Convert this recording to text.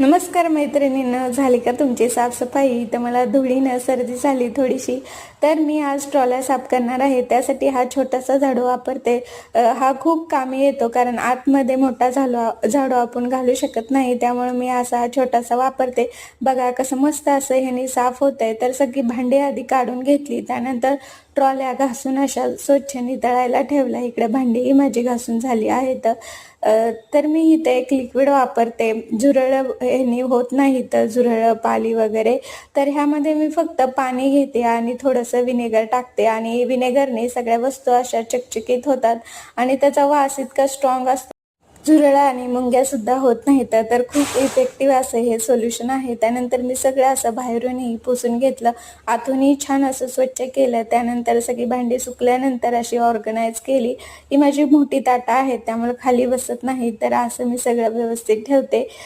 नमस्कार मैत्रिणीनं झाली का तुमची साफसफाई? तर मला धुळीनं सर्दी झाली थोडीशी. तर मी आज ट्रॉला साफ करणार आहे. त्यासाठी हा छोटासा झाडू वापरते. हा खूप कामी येतो कारण आतमध्ये मोठा झाडू झाडू आपण घालू शकत नाही. त्यामुळे मी असा हा छोटासा वापरते. बघा कसं मस्त असं ह्याने साफ होत आहे तर सगळी भांडी आधी काढून घेतली. त्यानंतर ट्रॉल्या घासून अशा स्वच्छ नितळायला ठेवल्या. इकडे भांडीही माझी घासून झाली आहेत. तर मी इथे एक लिक्विड वापरते. झुरळ ह्यानी होत नाही तर झुरळ पाली वगैरे. तर ह्यामध्ये मी फक्त पाणी घेते आणि थोडंसं विनेगर टाकते. आणि विनेगरने सगळ्या वस्तू अशा चकचकीत होतात. आणि त्याचा वास इतका स्ट्रॉंग असतो. झुरळा आणि मुंग्यासुद्धा होत नाहीत. तर खूप इफेक्टिव्ह असं हे सोल्युशन आहे. त्यानंतर मी सगळं असं बाहेरूनही पुसून घेतलं. आतूनही छान असं स्वच्छ केलं. त्यानंतर सगळी भांडी सुकल्यानंतर अशी ऑर्गनाईज केली. ही माझी मोठी ताटा आहेत त्यामुळे खाली बसत नाही. तर असं मी सगळं व्यवस्थित ठेवते.